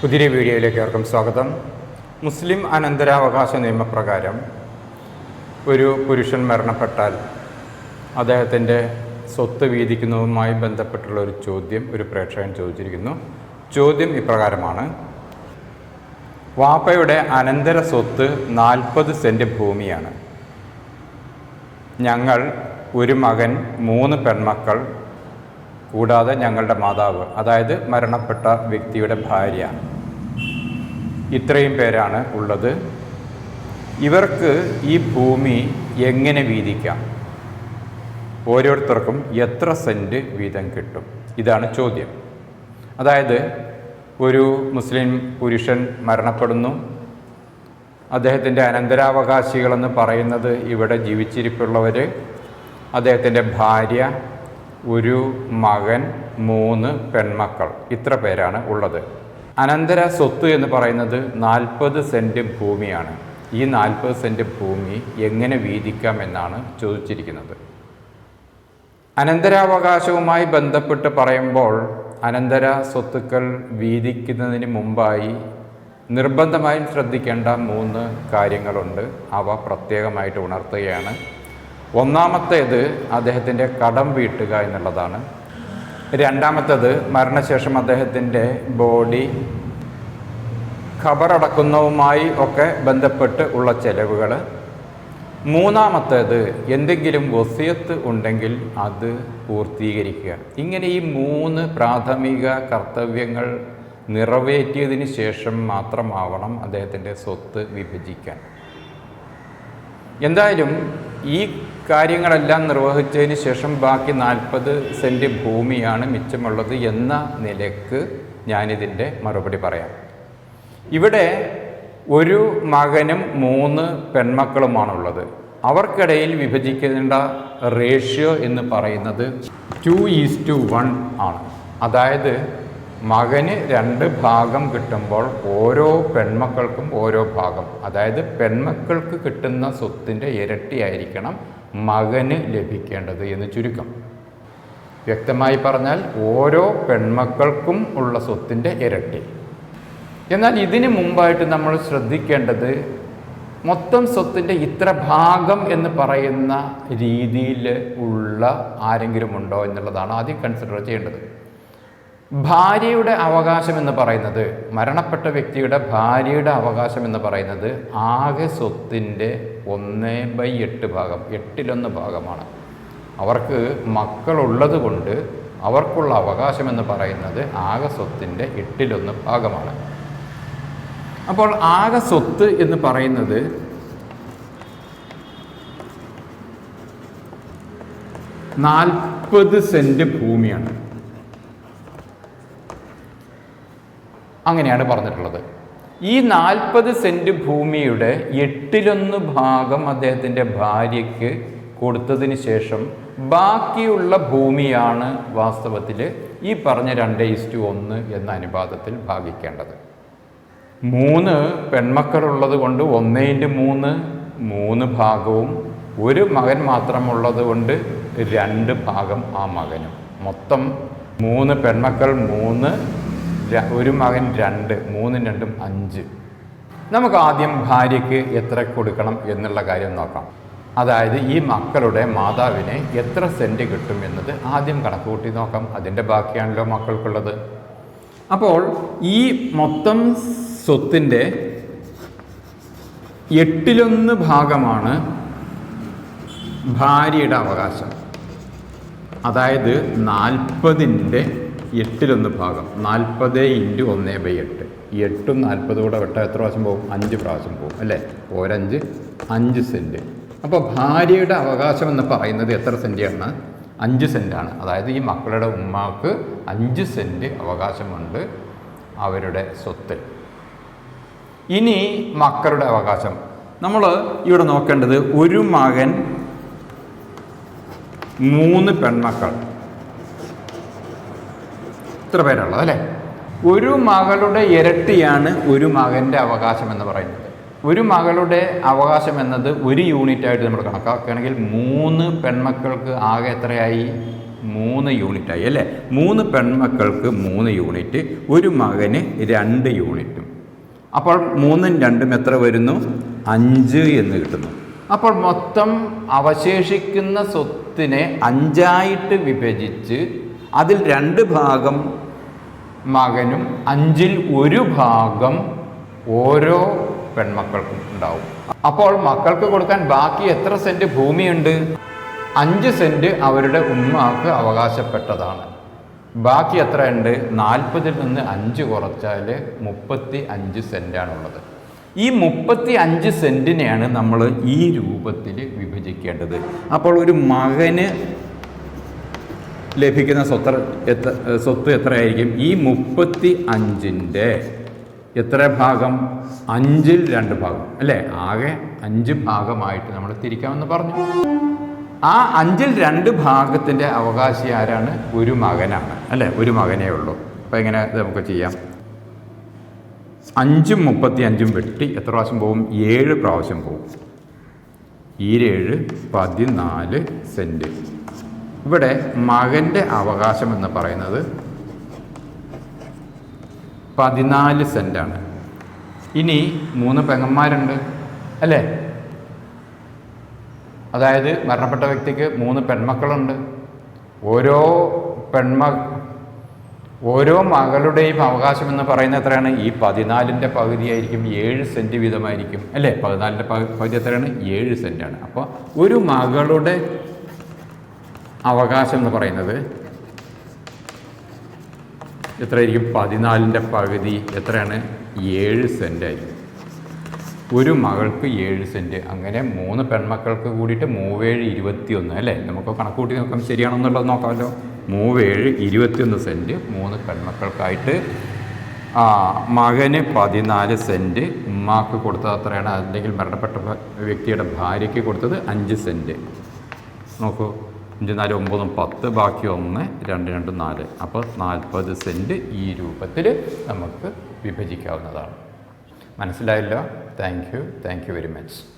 പുതിയ വീഡിയോയിലേക്ക് ഏവർക്കും സ്വാഗതം. മുസ്ലിം അനന്തരാവകാശ നിയമപ്രകാരം ഒരു പുരുഷൻ മരണപ്പെട്ടാൽ അദ്ദേഹത്തിന്റെ സ്വത്ത് വീതിക്കുന്നതുമായി ബന്ധപ്പെട്ടുള്ള ഒരു ചോദ്യം ഒരു പ്രേക്ഷകൻ ചോദിച്ചിരിക്കുന്നു. ചോദ്യം ഇപ്രകാരമാണ്. വാപ്പയുടെ അനന്തര സ്വത്ത് നാൽപ്പത് സെന്റ് ഭൂമിയാണ്. ഞങ്ങൾ ഒരു മകൻ മൂന്ന് പെൺമക്കൾ കൂടാതെ ഞങ്ങളുടെ മാതാവ് അതായത് മരണപ്പെട്ട വ്യക്തിയുടെ ഭാര്യ. ഇത്രയും പേരാണ് ഉള്ളത്. ഇവർക്ക് ഈ ഭൂമി എങ്ങനെ വീതിക്കാം? ഓരോരുത്തർക്കും എത്ര സെന്റ് വീതം കിട്ടും? ഇതാണ് ചോദ്യം. അതായത് ഒരു മുസ്ലിം പുരുഷൻ മരണപ്പെടുന്നു. അദ്ദേഹത്തിന്റെ അനന്തരാവകാശികളെന്ന് പറയുന്നത് ഇവിടെ ജീവിച്ചിരിപ്പുള്ളവർ അദ്ദേഹത്തിന്റെ ഭാര്യ ഒരു മകൻ മൂന്ന് പെൺമക്കൾ. ഇത്ര പേരാണ് ഉള്ളത്. അനന്തര സ്വത്ത് എന്ന് പറയുന്നത് നാൽപ്പത് സെന്റ് ഭൂമിയാണ്. ഈ നാൽപ്പത് സെന്റ് ഭൂമി എങ്ങനെ വീതിക്കാം എന്നാണ് ചോദിച്ചിരിക്കുന്നത്. അനന്തരാവകാശവുമായി ബന്ധപ്പെട്ട് പറയുമ്പോൾ അനന്തര സ്വത്തുക്കൾ വീതിക്കുന്നതിന് മുമ്പായി നിർബന്ധമായും ശ്രദ്ധിക്കേണ്ട മൂന്ന് കാര്യങ്ങളുണ്ട്. അവ പ്രത്യേകമായിട്ട് ഉണർത്തുകയാണ്. ഒന്നാമത്തേത് അദ്ദേഹത്തിന്റെ കടം വീട്ടുക എന്നുള്ളതാണ്. രണ്ടാമത്തേത് മരണശേഷം അദ്ദേഹത്തിന്റെ ബോഡി ഖബറടക്കുന്നതുമായി ഒക്കെ ബന്ധപ്പെട്ട് ഉള്ള ചെലവുകൾ മൂന്നാമത്തേത് എന്തെങ്കിലും വസിയത്ത് ഉണ്ടെങ്കിൽ അത് പൂർത്തീകരിക്കുക. ഇങ്ങനെ ഈ മൂന്ന് പ്രാഥമിക കർത്തവ്യങ്ങൾ നിറവേറ്റിയതിന് ശേഷം മാത്രമാവണം അദ്ദേഹത്തിന്റെ സ്വത്ത് വിഭജിക്കാൻ. എന്തായാലും ഈ കാര്യങ്ങളെല്ലാം നിർവഹിച്ചതിന് ശേഷം ബാക്കി നാൽപ്പത് സെന്റ് ഭൂമിയാണ് മിച്ചമുള്ളത് എന്ന നിലയ്ക്ക് ഞാനിതിന്റെ മറുപടി പറയാം. ഇവിടെ ഒരു മകനും മൂന്ന് പെൺമക്കളുമാണുള്ളത്. അവർക്കിടയിൽ വിഭജിക്കേണ്ട റേഷ്യോ എന്ന് പറയുന്നത് ടു ഈസ് ടു വൺ ആണ്. അതായത് മകന് രണ്ട് ഭാഗം കിട്ടുമ്പോൾ ഓരോ പെൺമക്കൾക്കും ഓരോ ഭാഗം. അതായത് പെൺമക്കൾക്ക് കിട്ടുന്ന സ്വത്തിന്റെ ഇരട്ടിയായിരിക്കണം മകന് ലഭിക്കേണ്ടത് എന്ന് ചുരുക്കം. വ്യക്തമായി പറഞ്ഞാൽ ഓരോ പെൺമക്കൾക്കും ഉള്ള സ്വത്തിന്റെ ഇരട്ടി. എന്നാൽ ഇതിന് മുമ്പായിട്ട് നമ്മൾ ശ്രദ്ധിക്കേണ്ടത് മൊത്തം സ്വത്തിന്റെ ഇത്ര ഭാഗം എന്ന് പറയുന്ന രീതിയിൽ ഉള്ള ആരെങ്കിലും ഉണ്ടോ എന്നുള്ളതാണ് ആദ്യം കൺസിഡർ ചെയ്യേണ്ടത്. ഭാര്യയുടെ അവകാശം എന്ന് പറയുന്നത് മരണപ്പെട്ട വ്യക്തിയുടെ ഭാര്യയുടെ അവകാശം എന്ന് പറയുന്നത് ആകെ സ്വത്തിന്റെ ഒന്ന് ബൈ എട്ട് ഭാഗം എട്ടിലൊന്ന് ഭാഗമാണ്. അവർക്ക് മക്കളുള്ളത് കൊണ്ട് അവർക്കുള്ള അവകാശം എന്ന് പറയുന്നത് ആകെ സ്വത്തിന്റെ എട്ടിലൊന്ന് ഭാഗമാണ്. അപ്പോൾ ആകെ സ്വത്ത് എന്ന് പറയുന്നത് നാൽപ്പത് സെന്റ് ഭൂമിയാണ്. അങ്ങനെയാണ് പറഞ്ഞിട്ടുള്ളത്. ഈ നാൽപ്പത് സെന്റ് ഭൂമിയുടെ എട്ടിലൊന്ന് ഭാഗം അദ്ദേഹത്തിന്റെ ഭാര്യയ്ക്ക് കൊടുത്തതിന് ശേഷം ബാക്കിയുള്ള ഭൂമിയാണ് വാസ്തവത്തിൽ ഈ പറഞ്ഞ രണ്ട് ഇസ്റ്റു ഒന്ന് എന്ന അനുപാതത്തിൽ ഭാഗിക്കേണ്ടത്. മൂന്ന് പെൺമക്കളുള്ളത് കൊണ്ട് ഒന്നേന്റെ മൂന്ന് മൂന്ന് ഭാഗവും ഒരു മകൻ മാത്രമുള്ളത് കൊണ്ട് രണ്ട് ഭാഗം ആ മകനും. മൊത്തം മൂന്ന് പെൺമക്കൾ മൂന്ന് ഒരു മകൻ രണ്ട് മൂന്നും രണ്ടും അഞ്ച്. നമുക്ക് ആദ്യം ഭാര്യയ്ക്ക് എത്ര കൊടുക്കണം എന്നുള്ള കാര്യം നോക്കാം. അതായത് ഈ മക്കളുടെ മാതാവിനെ എത്ര സെന്റ് കിട്ടും എന്നത് ആദ്യം കണക്ക് കൂട്ടി നോക്കാം. അതിന്റെ ബാക്കിയാണല്ലോ മക്കൾക്കുള്ളത്. അപ്പോൾ ഈ മൊത്തം സ്വത്തിന്റെ എട്ടിലൊന്ന് ഭാഗമാണ് ഭാര്യയുടെ അവകാശം. അതായത് നാൽപ്പതിന്റെ എട്ടിലൊന്ന് ഭാഗം. നാൽപ്പത് ഇന്റു ഒന്ന് ബൈ എട്ട്. ഈ എട്ടും നാൽപ്പതും കൂടെ വെട്ട എത്ര പ്രാവശ്യം പോകും? അഞ്ച് പ്രാവശ്യം പോകും അല്ലേ? ഒരഞ്ച് അഞ്ച് സെന്റ് അപ്പോൾ ഭാര്യയുടെ അവകാശം എന്ന് പറയുന്നത് എത്ര സെന്റാണ്? അഞ്ച് സെന്റാണ്. അതായത് ഈ മക്കളുടെ ഉമ്മാക്ക് അഞ്ച് സെന്റ് അവകാശമുണ്ട് അവരുടെ സ്വത്തിൽ. ഇനി മക്കളുടെ അവകാശം. നമ്മൾ ഇവിടെ നോക്കേണ്ടത് ഒരു മകൻ മൂന്ന് പെൺമക്കൾ. ഇത്ര പേരുള്ളത് അല്ലേ? ഒരു മകളുടെ ഇരട്ടിയാണ് ഒരു മകന്റെ അവകാശം എന്ന് പറയുന്നത്. ഒരു മകളുടെ അവകാശം എന്നത് ഒരു യൂണിറ്റായിട്ട് നമ്മൾ കണക്കാക്കുകയാണെങ്കിൽ മൂന്ന് പെൺമക്കൾക്ക് ആകെ എത്രയായി? മൂന്ന് യൂണിറ്റായി അല്ലേ? മൂന്ന് പെൺമക്കൾക്ക് മൂന്ന് യൂണിറ്റ് ഒരു മകന് രണ്ട് യൂണിറ്റും. അപ്പോൾ മൂന്നും രണ്ടും എത്ര വരുന്നു? അഞ്ച് എന്ന് കിട്ടുന്നു. അപ്പോൾ മൊത്തം അവശേഷിക്കുന്ന സ്വത്തിനെ അഞ്ചായിട്ട് വിഭജിച്ച് അതിൽ രണ്ട് ഭാഗം മകനും അഞ്ചിൽ ഒരു ഭാഗം ഓരോ പെൺമക്കൾക്കും ഉണ്ടാവും. അപ്പോൾ മക്കൾക്ക് കൊടുക്കാൻ ബാക്കി എത്ര സെന്റ് ഭൂമിയുണ്ട്? അഞ്ച് സെന്റ് അവരുടെ ഉമ്മാക്ക് അവകാശപ്പെട്ടതാണ്. ബാക്കി എത്ര ഉണ്ട്? നാൽപ്പതിൽ നിന്ന് അഞ്ച് കുറച്ചാൽ മുപ്പത്തി അഞ്ച് സെന്റാണുള്ളത് ഈ മുപ്പത്തി അഞ്ച് സെന്റിനെയാണ് നമ്മൾ ഈ രൂപത്തിൽ വിഭജിക്കേണ്ടത്. അപ്പോൾ ഒരു മകന് ലഭിക്കുന്ന സ്വത്ത് എത്ര സ്വത്ത് എത്രയായിരിക്കും? ഈ മുപ്പത്തി അഞ്ചിന്റെ എത്ര ഭാഗം? അഞ്ചിൽ രണ്ട് ഭാഗം. അല്ലേ? ആകെ അഞ്ച് ഭാഗമായിട്ട് നമ്മൾ തിരിക്കാമെന്ന് പറഞ്ഞു. ആ അഞ്ചിൽ രണ്ട് ഭാഗത്തിന്റെ അവകാശി ആരാണ്? ഒരു മകനാണ്. അല്ലേ? ഒരു മകനേ ഉള്ളൂ. അപ്പോൾ എങ്ങനെ നമുക്ക് ചെയ്യാം? അഞ്ചും മുപ്പത്തി അഞ്ചും വെട്ടി എത്ര പ്രാവശ്യം പോകും ഏഴ് പ്രാവശ്യം പോകും ഈരേഴ് പതിനാല് സെന്റ് ഇവിടെ മകന്റെ അവകാശം എന്ന് പറയുന്നത് പതിനാല് സെന്റാണ് ഇനി മൂന്ന് പെങ്ങന്മാരുണ്ട്. അല്ലേ? അതായത് മരണപ്പെട്ട വ്യക്തിക്ക് മൂന്ന് പെൺമക്കളുണ്ട്. ഓരോ പെൺമ ഓരോ മകളുടെയും അവകാശം എന്ന് പറയുന്നത് എത്രയാണ്? ഈ പതിനാലിന്റെ പകുതിയായിരിക്കും ഏഴ് സെന്റ് വീതമായിരിക്കും. അല്ലേ? പതിനാലിന്റെ പകു- പകുതി എത്രയാണ്? ഏഴ് സെന്റാണ് അപ്പോൾ ഒരു മകളുടെ അവകാശം എന്ന് പറയുന്നത്. എത്രയായിരിക്കും? പതിനാലിന്റെ പകുതി എത്രയാണ്? ഏഴ് സെന്റ് ആയിരിക്കും. ഒരു മകൾക്ക് ഏഴ് സെന്റ് അങ്ങനെ മൂന്ന് പെൺമക്കൾക്ക് കൂടിയിട്ട് മൂവേഴ് ഇരുപത്തിയൊന്ന് അല്ലേ? നമുക്ക് കണക്ക് കൂട്ടി നോക്കാം ശരിയാണെന്നുള്ളത് നോക്കാമല്ലോ. മൂവേഴ് ഇരുപത്തിയൊന്ന് സെന്റ് മൂന്ന് പെൺമക്കൾക്കായിട്ട് ആ, മകന് പതിനാല് സെന്റ് ഉമ്മാക്ക് കൊടുത്തത് അത്രയാണ്. അല്ലെങ്കിൽ മരണപ്പെട്ട വ്യക്തിയുടെ ഭാര്യയ്ക്ക് കൊടുത്തത് അഞ്ച് സെന്റ് നോക്കൂ. അഞ്ച് നാല് ഒമ്പതും പത്ത് ബാക്കി ഒന്ന് രണ്ട് രണ്ട് നാല്. അപ്പോൾ നാൽപ്പത് സെന്റ് ഈ രൂപത്തിൽ നമുക്ക് വിഭജിക്കാവുന്നതാണ്. മനസ്സിലായല്ലോ? Thank you thank you very much